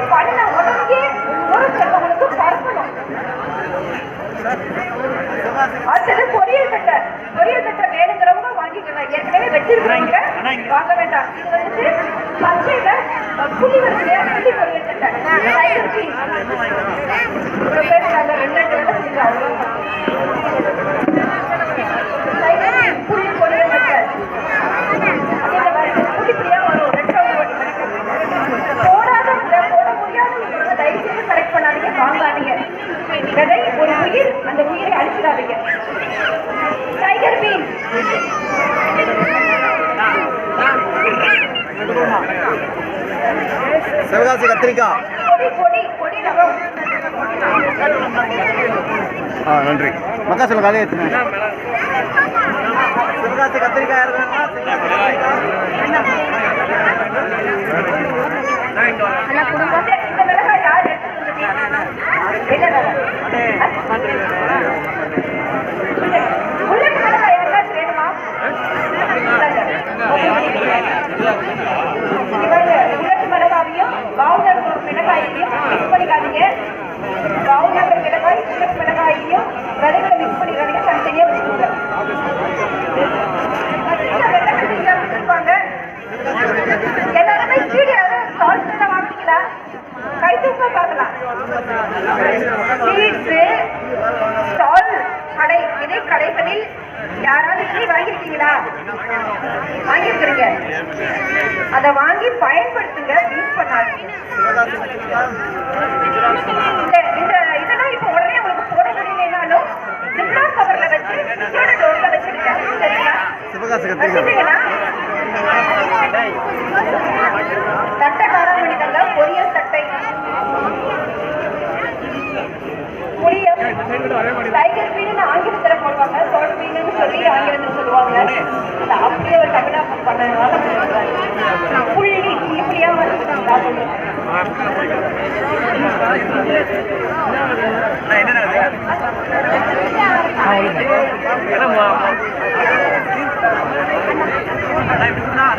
மாதிரி பண்ணின உடனே ஒரு சிலவங்களுக்கு பறக்கணும் அடுத்தது பொரியல் கட்டை பொரியல் கட்டை வேணுங்கிறவங்க வாங்கிக்கலாம் ஏற்கனவே வச்சிருக்கிறவங்க வாங்க வேண்டாம். இது வந்து பச்சையில புளி வரிசையா புளி பொரியல் கட்டை. ரெண்டு ரெண்டு உயிர் அந்த உயிரை அழிச்சிடாதீங்க. டைகர் பீன் சிவகாசி கத்திரிக்காய். ஆ நன்றி. மக்கா சொல்ல காலையே எடுத்துங்க சிவகாசி கத்திரிக்காய். இந்த மிளகாய் யார் எடுத்து வந்தது? என்ன மிளகாய்? உள்ளட்டு மிளகாய் யாருக்காச்சும் வேணுமா? இந்தாங்க. இவங்க உள்ளட்டு மிளகாவையும் பவுடர் மிளகாயையும் மிக்ஸ் பண்ணிக்காதீங்க பவுடர் மிளகாய் உள்ளட்டு மிளகாயையும் விதைகளை மிக்ஸ் பண்ணிக்காதீங்க தனித்தனியா வச்சுக்கோங்க எல்லாருமே எல்லாம் கை தூக்க பார்க்கலாம். சீட்ஸு கடை இதே கடைகளில் யாராவது இட்லி வாங்கியிருக்கீங்களா? வாங்கியிருக்கிறீங்க. அதை வாங்கி பயன்படுத்துங்க யூஸ் பண்ணாதீங்க. இந்த கத்திரிக்காய் வச்சிட்டீங்கன்னா தட்டை காராமணி தங்க பொரியல் தட்டை புளியம் டைகர் பீன் ஆங்கிலத்தில் போடுவாங்க சோட் பீன்னு சொல்லி ஆங்கிலத்தில் சொல்லுவாங்க அது அப்படியே ஒரு தமிழா பண்ணதுனால புள்ளி புள்ளி புள்ளியா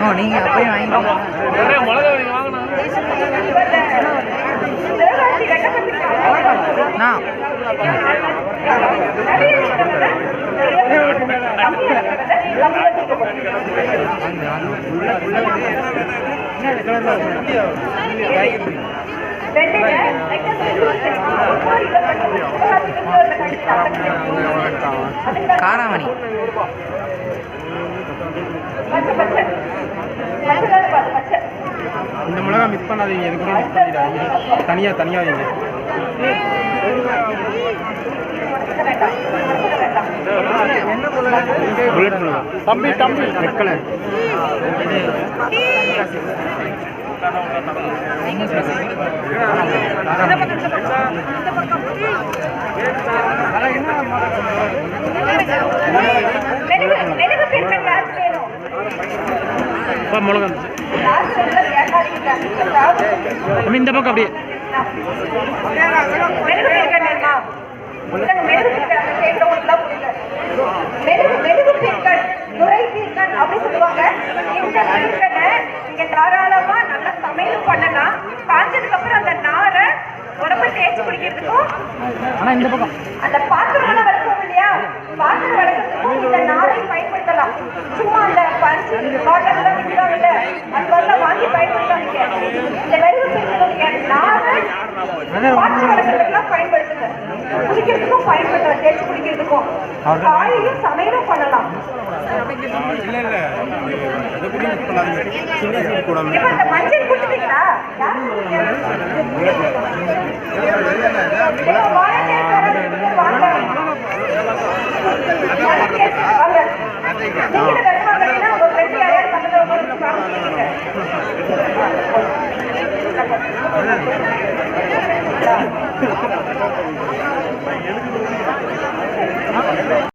ஓ நீங்க அப்படியே வாங்கிக்கோங்க நான் காராமணி இந்த மிளகா மிஸ் பண்ணாதீங்க இது கூட மிஸ் பண்ணிடாதீங்க தனியா தனியா வைங்க. புல்லட் மிளகா தம்பி தம்பி ரெட் கலர் மிளகா பீர்க்கன் அந்த சேர்ந்தவங்களுக்குலாம் புரியல. மெழுகு மெழுகு பீர்க்கன், நுரை பீர்க்கன் அப்படி சொல்லுவாங்க. இந்த பீர்க்கனை நீங்க தாராளமா நல்லா சமையலும் பண்ணலாம். காஞ்சதுக்கு அப்புறம் அந்த நாரை உடம்பு தேய்ச்சி குடிக்கிறதுக்கும் அந்த பாத்திரம் எல்லாம் இல்லையா பாத்திரம் வளர்க்கறதுக்கும் இந்த நாரை பயன்படுத்தலாம் சும்மா அந்த பஞ்சு பாட்டில் எல்லாம் விற்கிறாங்கல்ல அது மாதிரிலாம் வாங்கி பயன்படுத்தாதீங்க இந்த மெழுகு பீர்க்கனுடைய நாரை பயன்படுத்துங்க குடிக்கிறதுக்கும் பயன்படுத்தலாம் தேய்ச்சி குடிக்கிறதுக்கும் காலையும் சமையலும் பண்ணலாம் எழுதுறது